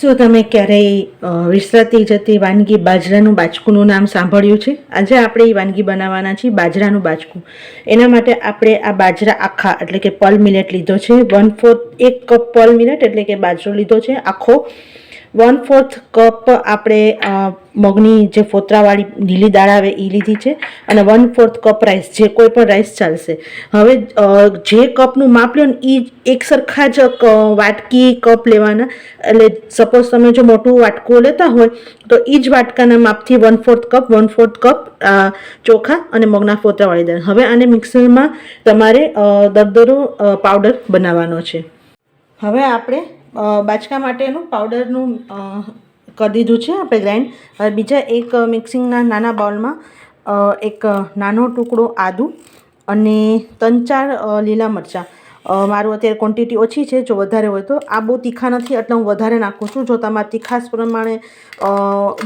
શું તમે ક્યારેય વિસરાતી જતી વાનગી બાજરાનું બાચકુનું નામ સાંભળ્યું છે? આજે આપણે એ વાનગી બનાવવાના છીએ બાજરાનું બાચકું એના માટે આપણે આ બાજરા આખા, એટલે કે પલ મિલેટ લીધો છે. વન ફોર્થ એક કપ પલ મિલેટ, એટલે કે બાજરો લીધો છે. આખો વન ફોર્થ કપ આપણે મગની જે ફોતરાવાળી લીલી દાળ આવે એ લીધી છે અને વન ફોર્થ કપ રાઈસ, જે કોઈ પણ રાઈસ ચાલશે. હવે જે કપનું માપ લો ને એ એક સરખા જ વાટકી કપ લેવાના. એટલે સપોઝ તમે જો મોટું વાટકું લેતા હોય, તો એ જ વાટકાના માપથી one fourth cup, one fourth cup ચોખા અને મગના ફોતરાવાળી દાળ. હવે આને મિક્સરમાં તમારે દરદરો પાવડર બનાવવાનો છે. હવે આપણે બાચકા માટેનું પાવડરનું કરી દીધું છે આપણે ગ્રાઇન્ડ. હવે બીજા એક મિક્સિંગના નાના બાઉલમાં એક નાનો ટુકડો આદુ અને ત્રણ ચાર લીલા મરચાં. મારું અત્યારે ક્વોન્ટિટી ઓછી છે, જો વધારે હોય તો. આ બહુ તીખા નથી, એટલે હું વધારે નાખું છું. જો તમારા તીખાસ પ્રમાણે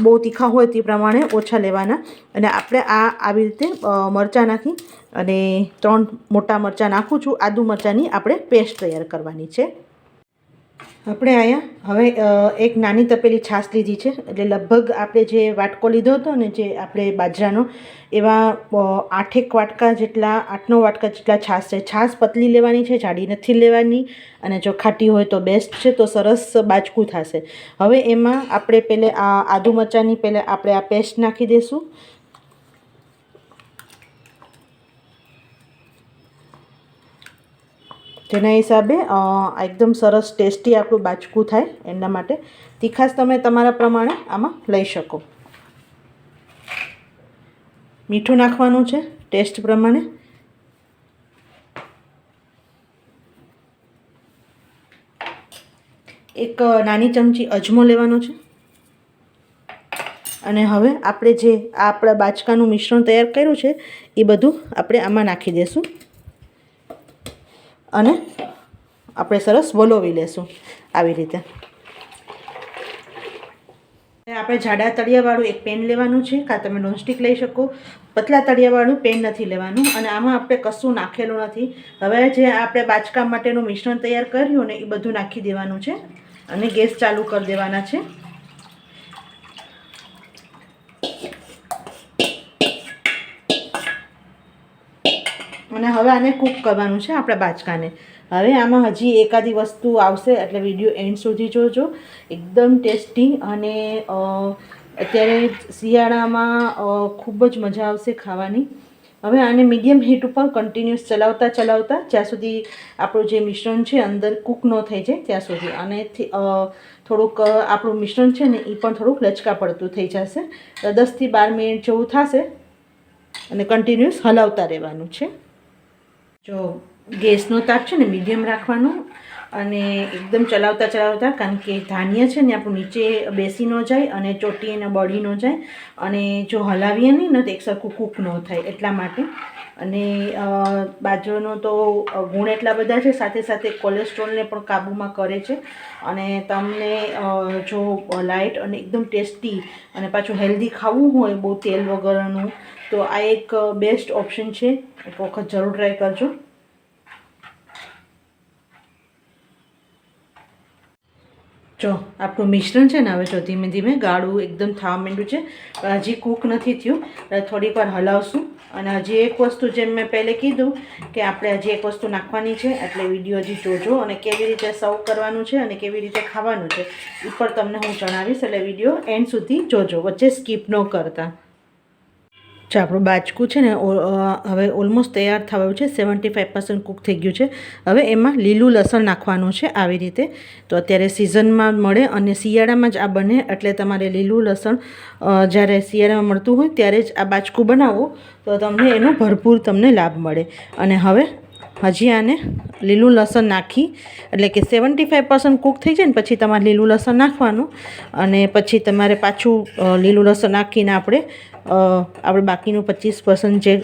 બહુ તીખા હોય તે પ્રમાણે ઓછા લેવાના. અને આપણે આ આવી રીતે મરચાં નાખી અને ત્રણ મોટા મરચાં નાખું છું. આદુ મરચાંની આપણે પેસ્ટ તૈયાર કરવાની છે. આપણે અહીંયા હવે એક નાની તપેલી છાશ લીધી છે. એટલે લગભગ આપણે જે વાટકો લીધો હતો ને જે આપણે બાજરાનો, એવા આઠેક વાટકા જેટલા આઠ નવ વાટકા જેટલા છાશ છે. છાશ પતલી લેવાની છે, જાડી નથી લેવાની અને જો ખાટી હોય તો બેસ્ટ છે, તો સરસ બાચકું થશે. હવે એમાં આપણે પહેલે આ આદુ મરચાંની પહેલાં આપણે આ પેસ્ટ નાખી દઈશું જેના હિસાબે એકદમ સરસ ટેસ્ટી આપણું બાચકું થાય એના માટે. તીખાસ તમે તમારા પ્રમાણે આમાં લઈ શકો. મીઠું નાખવાનું છે, ટેસ્ટ પ્રમાણે. એક નાની ચમચી અજમો લેવાનો છે. અને હવે આપણે જે આ આપણા બાચકાનું મિશ્રણ તૈયાર કર્યું છે, એ બધું આપણે આમાં નાખી દઈશું અને આપણે સરસ વલોવી લેશું આવી રીતે. આપણે જાડા તળિયાવાળું એક પેન લેવાનું છે, કાં તમે નોનસ્ટિક લઈ શકો. પતલા તળિયાવાળું પેન નથી લેવાનું અને આમાં આપણે કશું નાખેલું નથી. હવે જે આપણે બાચકામ માટેનું મિશ્રણ તૈયાર કર્યું ને એ બધું નાખી દેવાનું છે અને ગેસ ચાલુ કરી દેવાના છે. અને હવે આને કૂક કરવાનું છે આપણા બાચકાને. હવે આમાં હજી એકાદી વસ્તુ આવશે, એટલે વીડિયો એન્ડ સુધી જોજો. એકદમ ટેસ્ટી અને અત્યારે શિયાળામાં ખૂબ જ મજા આવશે ખાવાની. હવે આને મીડિયમ હીટ ઉપર કન્ટિન્યુઅસ ચલાવતા ચલાવતા જ્યાં સુધી આપણું જે મિશ્રણ છે અંદર કૂક ન થઈ જાય ત્યાં સુધી. અને થોડુંક આપણું મિશ્રણ છે ને એ પણ થોડુંક લચકા પડતું થઈ જશે. દસથી બાર મિનિટ જેવું થશે અને કન્ટિન્યુઅસ હલાવતા રહેવાનું છે. જો ગેસનો તાપ છે ને મીડિયમ રાખવાનો અને એકદમ ચલાવતા ચલાવતા, કારણ કે ધાન્ય છે ને, આપણું નીચે બેસી ન જાય અને ચોટી એને બળી ન જાય. અને જો હલાવીએ નહીં ને, તો એક સરખું કૂક ન થાય એટલા માટે. અને બાજરનો તો ગુણ એટલા બધા છે, સાથે સાથે કોલેસ્ટ્રોલને પણ કાબૂમાં કરે છે. અને તમને જો લાઇટ અને એકદમ ટેસ્ટી અને પાછું હેલ્ધી ખાવું હોય, બહુ તેલ વગરનું, તો આ એક બેસ્ટ ઓપ્શન છે. એક વખત જરૂર ટ્રાય કરજો. જો, આપણું મિશ્રણ છે ને હવે જો ધીમે ધીમે ગાળું એકદમ થવા માંડ્યું છે. પણ હજી કૂક નથી થયું. થોડીક વાર હલાવશું. અને હજી એક વસ્તુ જેમ મેં પહેલે કીધું કે આપણે હજી એક વસ્તુ નાખવાની છે. એટલે વીડિયો હજી જોજો અને કેવી રીતે સર્વ કરવાનું છે અને કેવી રીતે ખાવાનું છે. એ પણ તમને હું જણાવીશ એટલે વીડિયો એન્ડ સુધી જોજો. વચ્ચે સ્કીપ ન કરતા. જો આપણું બાચકું છે ને હવે ઓલમોસ્ટ તૈયાર થયું છે સેવન્ટી ફાઈવ પર્સન્ટ કૂક થઈ ગયું છે. હવે એમાં લીલું લસણ નાખવાનું છે આવી રીતે. તો અત્યારે સિઝનમાં મળે અને શિયાળામાં જ આ બને, એટલે તમારે લીલું લસણ જ્યારે શિયાળામાં મળતું હોય ત્યારે જ આ બાચકું બનાવો, તો તમને એનો ભરપૂર તમને લાભ મળે. અને હવે હજી આને લીલું લસણ નાખી, એટલે કે સેવન્ટી ફાઈવ પર્સન્ટ કૂક થઈ જાય ને, પછી તમારે લીલું લસણ નાખવાનું. અને પછી તમારે પાછું લીલું લસણ નાખીને આપણે આપણે બાકીનું પચીસ પર્સન્ટ જે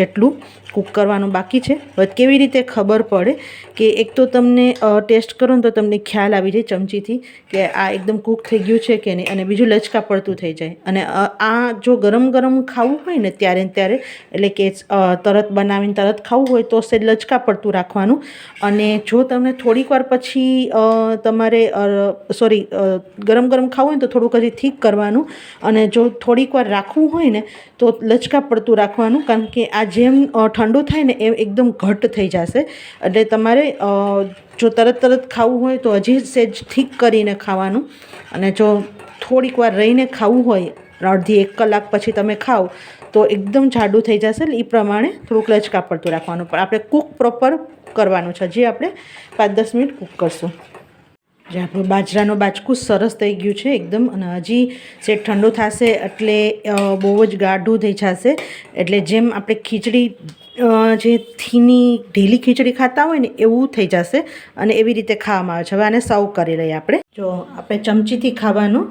જેટલું કૂક કરવાનું બાકી છે. હવે કેવી રીતે ખબર પડે કે એક તો તમને ટેસ્ટ કરો ને તો તમને ખ્યાલ આવી જાય ચમચીથી કે આ એકદમ કૂક થઈ ગયું છે કે નહીં અને બીજું લચકા પડતું થઈ જાય. અને આ જો ગરમ ગરમ ખાવું હોય ને ત્યારે ત્યારે, એટલે કે તરત બનાવીને તરત ખાવું હોય તો સેજ લચકા પડતું રાખવાનું. અને જો તમને થોડીક વાર પછી તમારે સોરી ગરમ ગરમ ખાવું હોય તો થોડુંક હજી થીક કરવાનું. અને જો થોડીક વાર રાખવું હોય ને, તો લચકા પડતું રાખવાનું, કારણ કે આ જેમ ઠંડુ થાય ને, એમ એકદમ ઘટ થઈ જશે. એટલે તમારે જો તરત તરત ખાવું હોય, તો હજી સેજ ઠીક કરીને ખાવાનું. અને જો થોડીક વાર રહીને ખાવું હોય, અડધી એક કલાક પછી તમે ખાઓ, તો એકદમ જાડું થઈ જશે. એ પ્રમાણે થોડુંક લચકા પડતું રાખવાનું. પણ આપણે કૂક પ્રોપર કરવાનું છે. હજી આપણે પાંચ દસ મિનિટ કૂક કરશું. જે આપણો બાજરાનું બાચકું સરસ થઈ ગયું છે એકદમ અને હજી જે ઠંડુ થશે એટલે બહુ જ ગાઢું થઈ જશે. એટલે જેમ આપણે ખીચડી જે થીની ઢીલી ખીચડી ખાતા હોય ને એવું થઈ જશે અને એવી રીતે ખાવામાં આવે છે. હવે આને સર્વ કરી લઈએ આપણે. જો આપણે ચમચીથી ખાવાનું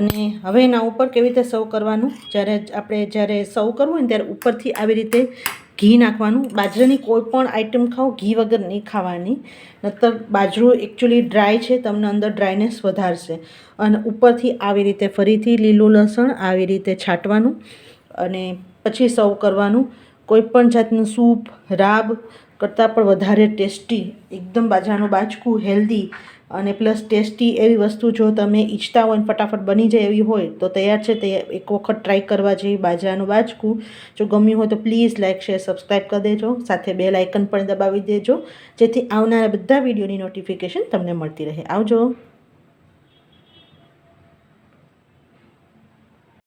અને હવે એના ઉપર કેવી રીતે સર્વ કરવાનું? જ્યારે આપણે જ્યારે સર્વ કરવું હોય ને ત્યારે ઉપરથી આવી રીતે ઘી નાખવાનું. બાજરાની કોઈ પણ આઈટમ ખાઓ, ઘી વગર નહીં ખાવાની. નતર બાજરું એકચ્યુઅલી ડ્રાય છે, તમને અંદર ડ્રાયનેસ વધારશે. અને ઉપરથી આવી રીતે ફરીથી લીલું લસણ આવી રીતે છાંટવાનું અને પછી સર્વ કરવાનું. કોઈ પણ જાતનું સૂપ, રાબ કરતાં પણ વધારે ટેસ્ટી, એકદમ બાજરાનું બાચકું હેલ્ધી અને પ્લસ ટેસ્ટી એવી વસ્તુ જો તમે ઈચ્છતા હોય ફટાફટ બની જાય એવી હોય, તો તૈયાર છે, તે એક વખત ટ્રાય કરવા જેવી બાજરાનું બાજકું. જો ગમ્યું હોય તો પ્લીઝ લાઇક શેર સબસ્ક્રાઈબ કરી દેજો, સાથે બે લાઇકન પણ દબાવી દેજો, જેથી આવનારા બધા વિડીયોની નોટિફિકેશન તમને મળતી રહે. આવજો.